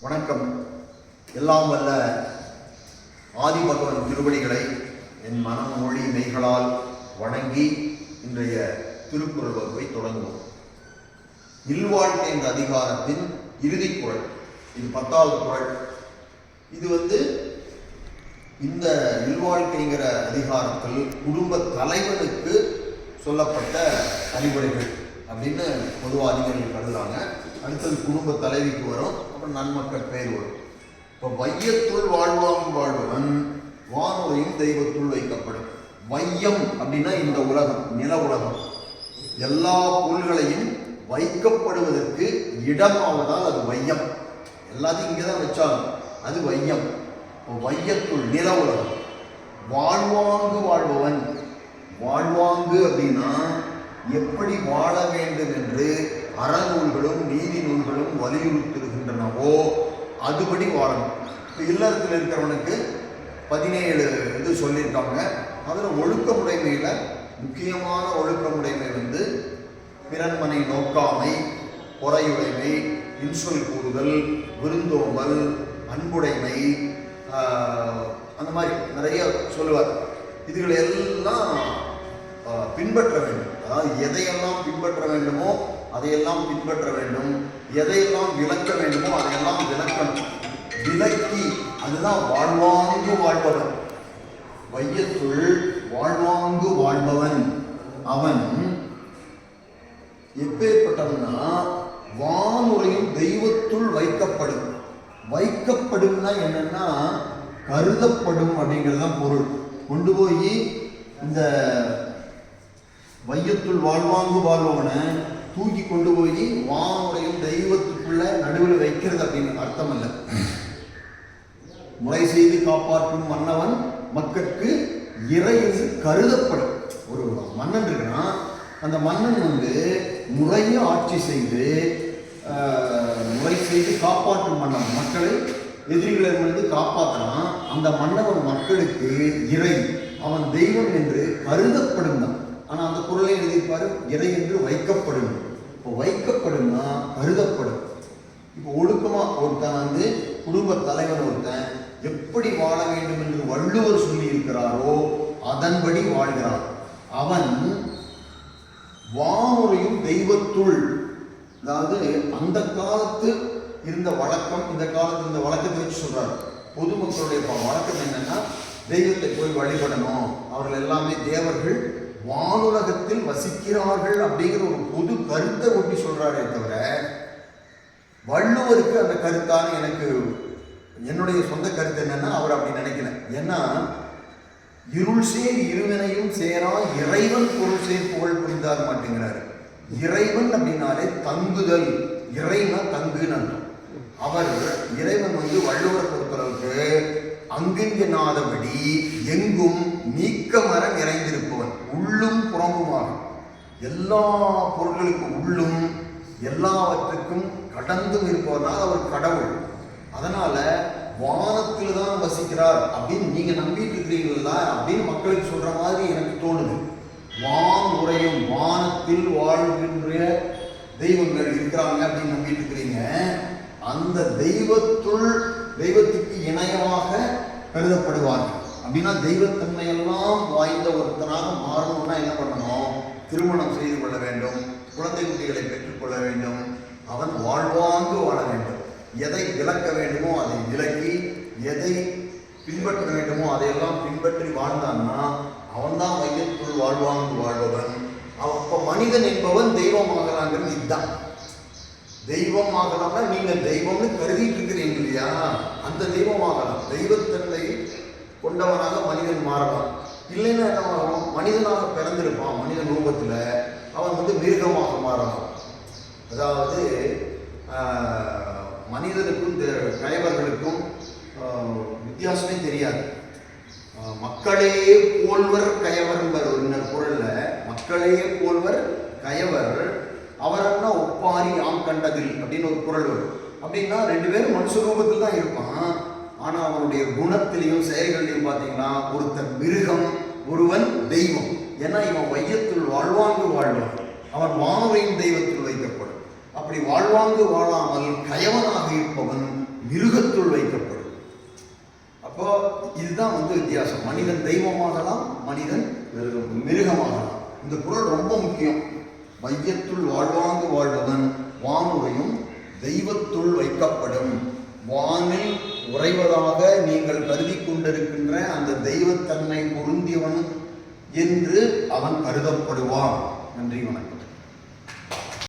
வணக்கம். எல்லாம் வல்ல ஆதிபகவன் திருவடிகளை என் மனம் மொழி மெய்களால் வணங்கி இன்றைய திருக்குறள் வகுப்பை தொடங்குவோம். இல்வாழ்க்கை என்ற அதிகாரத்தின் இறுதிக் குரல் இது பத்தாவது குரல். இது வந்து இந்த இல்வாழ்க்கைங்கிற அதிகாரத்தில் குடும்ப தலைவனுக்கு சொல்லப்பட்ட அறிவுரைகள். அப்படின்னு பொதுவாக அதிகாரிகள் கருதுறாங்க. அடுத்தது குடும்ப தலைவிக்கு வரும். அப்புறம் நன்மக்கள் பெயர் வரும். இப்போ வையத்துள் வாழ்வாங்கு வாழ்வன் வானுரையும் தெய்வத்துள் வைக்கப்படும். வையம் அப்படின்னா இந்த உலகம் நில உலகம். எல்லா பொருள்களையும் வைக்கப்படுவதற்கு இடமாவதால் அது வையம். எல்லாத்தையும் இங்கே தான் வச்சாலும் அது வையம். இப்போ வையத்துள் நில உலகம். வாழ்வாங்கு வாழ்பவன். வாழ்வாங்கு அப்படின்னா எப்படி வாழ வேண்டும் என்று அறநூல்களும் நீதி நூல்களும் வலியுறுத்துகின்றனவோ அதுபடி வாழணும். இப்போ இல்லறத்தில் இருக்கிறவனுக்கு பதினேழு இது சொல்லியிருக்காங்க. அதில் ஒழுக்கமுடைமையில் முக்கியமான ஒழுக்கமுடைமை வந்து பிறன்மனை நோக்காமை பொறையுடைமை இன்சொல் கூறுதல் விருந்தோம்பல் அன்புடைமை அந்த மாதிரி நிறைய சொல்லுவார். இதுகளை எல்லாம் பின்பற்ற வேண்டும். அதாவது எதையெல்லாம் பின்பற்ற வேண்டுமோ அதையெல்லாம் பின்பற்ற வேண்டும். எதையெல்லாம் விளக்க வேண்டுமோ அதையெல்லாம் விளக்கணும். விளக்கி அதுதான் வாழ்வாங்கு வாழ்பவன். வையத்துள் வாழ்வாங்கு வாழ்பவன். அவன் எப்பேற்பட்டவன்னா வானுரையும் தெய்வத்துள் வைக்கப்படும். வைக்கப்படும்னா என்னன்னா கருதப்படும் அப்படிங்கிறது தான் பொருள். கொண்டு போய் இந்த வையத்துள் வாழ்வாங்கு வாழ்பவனை தூக்கி கொண்டு போய் வானுரையும் தெய்வத்துக்குள்ள நடுவில் வைக்கிறது அப்படின்னு அர்த்தம் இல்லை முறை செய்து காப்பாற்றும் மன்னவன் மக்களுக்கு இறை என்று கருதப்படும். ஒரு மன்னன் இருக்குன்னா அந்த மன்னன் வந்து முறையை ஆட்சி செய்து ஆஹ், முறை செய்து காப்பாற்றும் மன்னன். மக்களை எதிரிகளிடமிருந்து காப்பாற்றலாம் அந்த மன்னவன் மக்களுக்கு இறை அவன் தெய்வம் என்று கருதப்படும் தான் குரலை இறை என்று வைக்கப்படும். இப்போ வைக்கப்படும்னா கருதப்படும். இப்போ ஒழுக்கமா ஒருத்தன் வந்து குடும்ப தலைவன் ஒருத்தன் எப்படி வாழ வேண்டும் என்று வள்ளுவர் சொல்லி இருக்கிறாரோ அதன்படி வாழ்கிறான். அவன் வானுரையும் தெய்வத்துள். அதாவது அந்த காலத்து இருந்த வழக்கம் இந்த காலத்து இந்த வழக்கத்தை வச்சு சொல்றாரு. பொதுமக்களுடைய வழக்கம் என்னன்னா தெய்வத்தை போய் வழிபடணும். அவர்கள் எல்லாமே தேவர்கள். வானுலகத்தில் வசிக்கிறார்கள் அப்படிங்கிற ஒரு பொது கருத்தை ஒட்டி சொல்றாரே தவிர வள்ளுவருக்கு அந்த கருத்தான எனக்கு என்னுடைய சொந்த கருத்து என்னன்னா அவர் அப்படி நினைக்கல. ஏன்னா இருள் சேர் இருவினையும் சேரா இறைவன் பொருள் சேர் புகழ் புரிந்தார் மாட்டேங்கிறாரு. இறைவன் அப்படின்னாலே தங்குதல். இறைனா தங்குன்னு அர்த்தம். அவர் இறைவன் வந்து வள்ளுவரை பொறுத்தளவுக்கு அங்கிங்கனாதபடி எங்கும் நீக்க மரம் நிறைந்திருப்பவன் உள்ளும் புறமுமாக. எல்லா பொருள்களுக்கும் உள்ளும் எல்லாவற்றுக்கும் கடந்தும் இருப்பவர்னால் அவர் கடவுள். அதனால் வானத்தில் தான் வசிக்கிறார் அப்படின்னு நீங்கள் நம்பிட்டு இருக்கிறீங்களா அப்படின்னு மக்களுக்கு சொல்கிற மாதிரி எனக்கு தோணுது. வான் உரையும் வானத்தில் வாழ்கின்ற தெய்வங்கள் இருக்கிறாங்க அப்படின்னு நம்பிட்டு இருக்கிறீங்க அந்த தெய்வத்துள் தெய்வத்துக்கு இணையமாக கருதப்படுவார்கள். அப்படின்னா தெய்வத்தன்மையெல்லாம் வாய்ந்த ஒருத்தனாக மாறணும்னா என்ன பண்ணணும்? திருமணம் செய்து கொள்ள வேண்டும். குழந்தை குட்டிகளை பெற்றுக்கொள்ள வேண்டும். அவன் வாழ்வாங்கு வாழ வேண்டும். எதை விளக்க வேண்டுமோ அதை விளக்கி எதை பின்பற்ற வேண்டுமோ அதையெல்லாம் பின்பற்றி வாழ்ந்தான்னா அவன்தான் மையத்துள் வாழ்வாங்கு வாழ்பவன். அவன் அப்போ மனிதன் என்பவன் தெய்வமாகலாங்கிறது இதுதான். தெய்வம் ஆகலாம்னா நீங்கள் தெய்வம்னு கருதிட்டு இருக்கிறீங்க இல்லையா? அந்த தெய்வம் ஆகலாம். தெய்வத்தன்மை கொண்டவனாக மனிதன் மாறலாம். இல்லைன்னா என்ன ஆகும்? மனிதனாக பிறந்திருப்பான். மனிதன் ரூபத்தில் அவன் வந்து மிருகமாக மாறலாம். அதாவது மனிதனுக்கும் இந்த வித்தியாசமே தெரியாது. மக்களே போல்வர் கயவர் ஒரு குரலில் குரல்ல மக்களே போல்வர் கயவர் அவரன்னா ஒப்பாரி ஆம் கண்டதில் அப்படின்னு ஒரு குரல் வரும். அப்படின்னா ரெண்டு பேரும் மனுஷ ரூபத்தில் தான் இருப்பான். ஆனால் அவனுடைய குணத்திலையும் செயல்களையும் பார்த்தீங்கன்னா ஒருத்தன் மிருகம் ஒருவன் தெய்வம். ஏன்னா இவன் வையத்துள் வாழ்வாங்கு வாழ்வான். அவன் வானுரையின் தெய்வத்தில் வைக்கப்படும். அப்படி வாழ்வாங்கு வாழாமல் கயவனாக இருப்பவன் மிருகத்துள் வைக்கப்படும். அப்போ இதுதான் வந்து வித்தியாசம். மனிதன் தெய்வமாகலாம் மனிதன் மிருகம். மிருகமாகலாம். இந்த குரல் ரொம்ப முக்கியம். மையத்துள் வாழ்வாங்கு வாழ்பவன் வானுரையும் தெய்வத்துள் வைக்கப்படும். வானில் உறைவதாக நீங்கள் கருதி கொண்டிருக்கின்ற அந்த தெய்வத்தன்மை பொருந்தியவன் என்று அவன் கருதப்படுவான். நன்றி வணக்கம்.